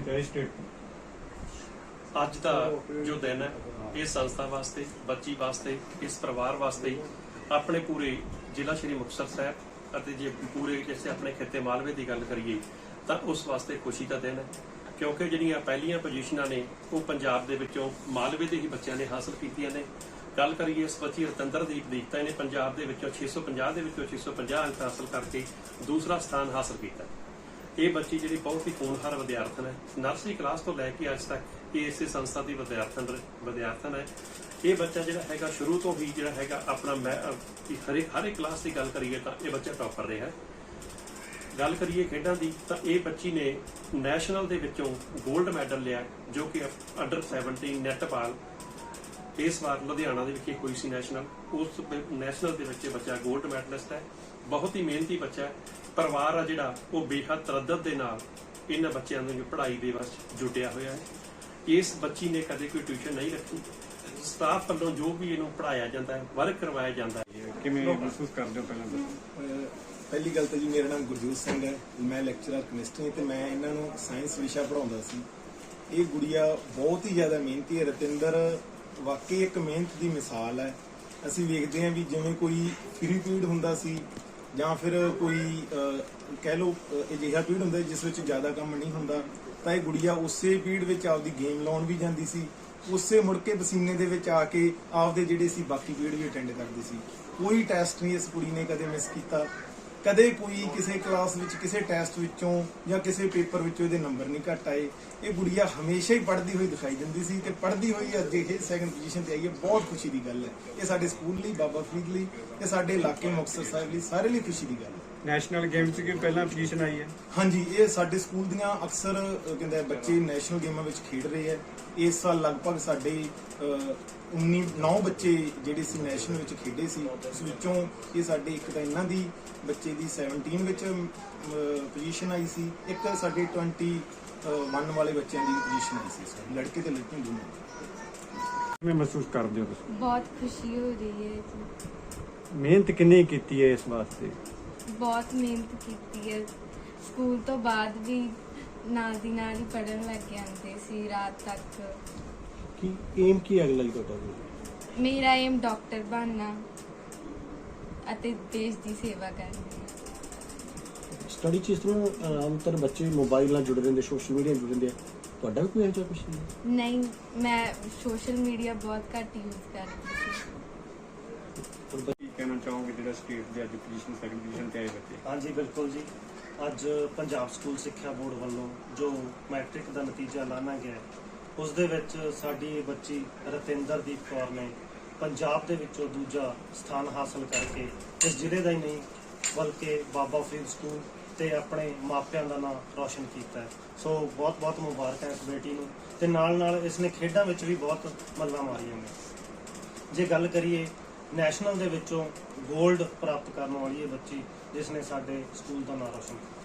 Position ਤੇ? State ਅੱਜ ਦਾ ਜੋ ਦਿਨ ਹੈ, ਇਹ ਸੰਸਥਾ ਵਾਸਤੇ, ਬੱਚੀ ਵਾਸਤੇ, ਇਸ ਪਰਿਵਾਰ ਵਾਸਤੇ ਆਪਣੇ ਪੂਰੇ ਜ਼ਿਲ੍ਹਾ ਸ਼੍ਰੀ ਮੁਕਤਸਰ ਸਾਹਿਬ ਅਤੇ ਜੇ ਪੂਰੇ ਜਿਵੇਂ ਆਪਣੇ ਖੇਤੇ ਮਾਲਵੇ ਦੀ ਗੱਲ ਕਰੀਏ, ਤਾਂ ਉਸ ਵਾਸਤੇ ਖੁਸ਼ੀ ਦਾ ਦਿਨ ਹੈ। ਕਿਉਂਕਿ ਜਿਹੜੀਆਂ ਪਹਿਲੀਆਂ ਪੋਜੀਸ਼ਨਾਂ ਨੇ, ਉਹ ਪੰਜਾਬ ਦੇ ਵਿੱਚੋਂ ਮਾਲਵੇ ਦੇ ਹੀ ਬੱਚਿਆਂ ਨੇ ਹਾਸਲ ਕੀਤੀਆਂ ਨੇ। ਗੱਲ ਕਰੀਏ ਇਸ ਬੱਚੀ ਰਤਿੰਦਰਦੀਪ ਦੀ, ਤਾਂ ਇਹਨੇ ਪੰਜਾਬ ਦੇ ਵਿੱਚੋਂ 650 ਦੇ ਵਿੱਚੋਂ 650 ਅੰਕ ਹਾਸਲ ਕਰਕੇ ਦੂਸਰਾ ਸਥਾਨ ਹਾਸਲ ਕੀਤਾ। ਇਹ ਬੱਚੀ ਜਿਹੜੀ ਬਹੁਤ ਹੀ ਹੋਣਹਾਰ ਵਿਦਿਆਰਥਣ ਹੈ। ਨਰਸਰੀ ਕਲਾਸ ਤੋਂ ਲੈ ਕੇ ਅੱਜ ਤੱਕ ਇਹ ਇਸੇ ਸੰਸਥਾ ਦੀ ਵਿਦਿਆਰਥਣ ਵਿਦਿਆਰਥਣ ਹੈ। ਇਹ ਬੱਚਾ ਜਿਹੜਾ ਹੈਗਾ ਸ਼ੁਰੂ ਤੋਂ ਹੀ ਜਿਹੜਾ ਹੈਗਾ ਆਪਣਾ ਮੈਂ ਅਹ, ਕਿ ਕਲਾਸ ਦੀ ਗੱਲ ਕਰੀਏ ਤਾਂ ਇਹ ਬੱਚਾ ਟੌਪਰ ਰਿਹਾ ਹੈ। ਗੱਲ ਕਰੀਏ ਖੇਡਾਂ ਦੀ ਤਾਂ ਇਹ ਬੱਚੀ ਨੇ ਨੈਸ਼ਨਲ ਦੇ ਵਿੱਚੋਂ 골ਡ ਮੈਡਲ ਲਿਆ ਜੋ ਕਿ ਅੰਡਰ 17 ਨੈਟਬਾਲ ਇਸ ਵਾਰ ਲੁਧਿਆਣਾ ਦੇ ਵਿਖੇ ਹੋਈ ਸੀ ਨੈਸ਼ਨਲ ਉਸ ਨੈਸ਼ਨਲ ਦੇ ਵਿੱਚ ਬੱਚਾ 골ਡ ਮੈਡਲਿਸਟ ਹੈ। ਬਹੁਤ ਹੀ ਮਿਹਨਤੀ ਬੱਚਾ ਹੈ। ਪਰਿਵਾਰ ਆ ਜਿਹੜਾ ਉਹ ਬੇਹੱਦ ਤਰੱਦਦ ਦੇ ਨਾਲ ਇਹਨਾਂ ਬੱਚਿਆਂ ਦੀ ਪੜ੍ਹਾਈ ਦੇ ਵਿੱਚ ਜੁਟਿਆ ਹੋਇਆ ਹੈ। ਇਸ ਬੱਚੀ ਨੇ ਕਦੇ ਕੋਈ ਟਿਊਸ਼ਨ ਨਹੀਂ ਰੱਖੀ। ਸਟਾਫ ਵੱਲੋਂ ਜੋ ਵੀ ਇਹਨੂੰ ਪੜ੍ਹਾਇਆ ਜਾਂਦਾ ਹੈ ਵਰਕ ਕਰਵਾਇਆ ਜਾਂਦਾ ਹੈ। ਕਿਵੇਂ ਮਹਿਸੂਸ ਕਰਦੇ ਹੋ ਪਹਿਲਾਂ ਦੱਸੋ। ਪਹਿਲੀ ਗੱਲ ਤਾਂ ਜੀ ਮੇਰਾ ਨਾਮ ਗੁਰਜੋਤ ਸਿੰਘ ਹੈ। ਮੈਂ ਲੈਕਚਰਰ ਕੈਮਿਸਟਰੀ ਤੇ ਮੈਂ ਇਹਨਾਂ ਨੂੰ ਸਾਇੰਸ ਵਿਸ਼ਾ ਪੜਾਉਂਦਾ ਸੀ। ਇਹ ਗੁੜੀਆ ਬਹੁਤ ਹੀ ਜ਼ਿਆਦਾ ਮਿਹਨਤੀ ਹੈ। ਰਤਿੰਦਰ ਵਾਕਈ ਇੱਕ ਮਿਹਨਤ ਦੀ ਮਿਸਾਲ ਹੈ। ਅਸੀਂ ਵੇਖਦੇ ਹਾਂ ਵੀ ਜਿਵੇਂ ਕੋਈ ਫ੍ਰੀ ਪੀਰੀਅਡ ਹੁੰਦਾ ਸੀ ਜਾਂ ਫਿਰ ਕੋਈ ਕਹਿ ਲਓ ਅਜਿਹਾ ਪੀਰੀਅਡ ਹੁੰਦਾ ਜਿਸ ਵਿੱਚ ਜ਼ਿਆਦਾ ਕੰਮ ਨਹੀਂ ਹੁੰਦਾ, ਤਾਂ ਇਹ ਗੁੜੀਆ ਉਸੇ ਪੀਰੀਅਡ ਵਿੱਚ ਆਪਦੀ ਗੇਮ ਲਾਉਣ ਵੀ ਜਾਂਦੀ ਸੀ। ਉਸੇ ਮੁੜ ਕੇ ਪਸੀਨੇ ਦੇ ਵਿੱਚ ਆ ਕੇ ਆਪਦੇ ਜਿਹੜੇ ਸੀ ਬਾਕੀ ਪੀਰੀਅਡ ਵੀ ਅਟੈਂਡ ਕਰਦੀ ਸੀ। ਕੋਈ ਟੈਸਟ ਨਹੀਂ ਇਸ ਕੁੜੀ ਨੇ ਕਦੇ ਮਿਸ ਕੀਤਾ। ਕਦੇ ਕੋਈ ਕਿਸੇ ਕਲਾਸ ਵਿੱਚ, ਕਿਸੇ ਟੈਸਟ ਵਿੱਚੋਂ ਜਾਂ ਕਿਸੇ ਪੇਪਰ ਵਿੱਚੋਂ ਇਹਦੇ ਨੰਬਰ ਨਹੀਂ ਘੱਟ ਆਏ। ਇਹ ਗੁੜੀਆ ਹਮੇਸ਼ਾ ਹੀ ਪੜ੍ਹਦੀ ਹੋਈ ਦਿਖਾਈ ਦਿੰਦੀ ਸੀ ਤੇ ਪੜ੍ਹਦੀ ਹੋਈ ਅੱਜ ਇਹ ਸੈਕੰਡ ਪੋਜੀਸ਼ਨ ਤੇ ਆਈ ਹੈ। ਬਹੁਤ ਖੁਸ਼ੀ ਦੀ ਗੱਲ ਹੈ। ਇਹ ਸਾਡੇ ਸਕੂਲ ਲਈ, ਬਾਬਾ ਫਰੀਦ ਲਈ ਤੇ ਸਾਡੇ ਇਲਾਕੇ ਮੁਕਤਸਰ ਸਾਹਿਬ ਲਈ ਸਾਰੇ ਲਈ ਖੁਸ਼ੀ ਦੀ ਗੱਲ ਹੈ। ਨੈਸ਼ਨਲ ਗੇਮਸ ਕੀ ਪਹਿਲਾਂ ਪੋਜੀਸ਼ਨ ਆਈ ਹੈ? ਹਾਂਜੀ ਇਹ ਸਾਡੇ ਸਕੂਲ ਦੀਆਂ ਅਕਸਰ ਅਹ, ਕਹਿੰਦੇ ਆ, ਬੱਚੇ ਨੈਸ਼ਨਲ ਗੇਮਾਂ ਵਿੱਚ ਖੇਡ ਰਹੇ ਆ ਇਸ ਸਾਲ ਲਗਭਗ ਸਾਡੇ ਅਹ, 19 9 ਬੱਚੇ ਜਿਹੜੇ ਸੀ ਨੈਸ਼ਨਲ ਵਿੱਚ ਖੇਡੇ ਸੀ। ਉਸ ਵਿੱਚੋਂ ਇਹ ਸਾਡੇ ਇੱਕ ਤਾਂ ਇਹਨਾਂ ਦੀ ਬੱਚੇ ਦੀ 17 ਵਿੱਚ ਪੋਜੀਸ਼ਨ ਆਈ ਸੀ। ਇੱਕ ਸਾਡੇ 20 ਮੰਨ ਵਾਲੇ ਬੱਚਿਆਂ ਦੀ ਪੋਜੀਸ਼ਨ ਆਈ ਸੀ ਲੜਕੇ ਤੇ ਲੜਕੀਆਂ ਦੋਨੋਂ। ਕਿਵੇਂ ਮਹਿਸੂਸ ਕਰਦੇ ਹੋ ਤੁਸੀਂ? ਬਹੁਤ ਖੁਸ਼ੀ ਹੋ ਰਹੀ ਹੈ ਜੀ। ਮਿਹਨਤ ਕਿੰਨੀ ਕੀਤੀ ਹੈ ਇਸ ਵਾਸਤੇ? ਬਹੁਤ ਮਿਹਨਤ ਕੀਤੀ ਹੈ ਸਕੂਲ ਤੋਂ ਬਾਅਦ ਵੀ ਨਾਲ ਦੀ ਨਾਲ ਹੀ ਪੜਨ ਲੱਗ ਜਾਂਦੇ ਸੀ ਰਾਤ ਤੱਕ ਕੀ ਏਮ ਕੀ ਹੈ ਅਗਲਾ ਜੀ ਤੁਹਾਡਾ? ਮੇਰਾ ਏਮ ਡਾਕਟਰ ਬਣਨਾ ਅਤੇ ਦੇਸ਼ ਦੀ ਸੇਵਾ ਕਰਨੀ। ਹੈ ਸਟੱਡੀ ਚ ਇਸ ਤਰ੍ਹਾਂ ਆਮਤਰ ਬੱਚੇ ਮੋਬਾਈਲ ਨਾਲ ਜੁੜੇ ਰਹਿੰਦੇ ਸੋਸ਼ਲ ਮੀਡੀਆ ਨਾਲ ਜੁੜੇ ਰਹਿੰਦੇ ਆ। ਤੁਹਾਡਾ ਵੀ ਕੋਈ ਇਹੋ ਜਿਹਾ ਕੁਝ ਨਹੀਂ? ਨਹੀਂ ਮੈਂ ਸੋਸ਼ਲ ਮੀਡੀਆ ਬਹੁਤ ਘੱਟ ਯੂਜ਼ ਕਰਦੀ ਸੀ। ਔਰ ਬੱਚੇ ਕੀ ਕਹਿਣਾ ਚਾਹੋਗੇ ਜਿਹੜਾ ਸਟੇਟ ਦੇ ਅੱਜ ਪੋਜੀਸ਼ਨ ਸੈਕੰਡ ਪੋਜੀਸ਼ਨ ਤੇ ਆਏ ਬੱਚੇ? ਹਾਂਜੀ ਬਿਲਕੁਲ ਜੀ। ਅੱਜ ਪੰਜਾਬ ਸਕੂਲ ਸਿੱਖਿਆ ਬੋਰਡ ਵੱਲੋਂ ਜੋ ਮੈਟ੍ਰਿਕ ਦਾ ਨਤੀਜਾ ਲਾਣਾ ਗਿਆ ਹੈ, ਉਸ ਦੇ ਵਿੱਚ ਸਾਡੀ ਬੱਚੀ ਰਤਿੰਦਰਦੀਪ ਕੌਰ ਨੇ ਪੰਜਾਬ ਦੇ ਵਿੱਚੋਂ ਦੂਜਾ ਸਥਾਨ ਹਾਸਲ ਕਰਕੇ ਇਸ ਜ਼ਿਲ੍ਹੇ ਦਾ ਹੀ ਨਹੀਂ ਬਲਕਿ ਬਾਬਾ ਫਰੀਦ ਸਕੂਲ ਤੇ ਆਪਣੇ ਮਾਪਿਆਂ ਦਾ ਨਾਮ ਰੌਸ਼ਨ ਕੀਤਾ ਹੈ। ਸੋ ਬਹੁਤ ਬਹੁਤ ਮੁਬਾਰਕਾਂ ਇਸ ਬੇਟੀ ਨੂੰ ਤੇ ਨਾਲ ਨਾਲ ਇਸ ਨੇ ਖੇਡਾਂ ਵਿੱਚ ਵੀ ਬਹੁਤ ਮੱਲਾਂ ਮਾਰੀਆਂ ਨੇ। ਜੇ ਗੱਲ ਕਰੀਏ ਨੈਸ਼ਨਲ ਦੇ ਵਿੱਚੋਂ 골ਡ ਪ੍ਰਾਪਤ ਕਰਨ ਵਾਲੀ ਇਹ ਬੱਚੀ ਜਿਸ ਨੇ ਸਾਡੇ ਸਕੂਲ ਦਾ ਨਾਮ ਰੋਸ਼ਨ ਕੀਤਾ।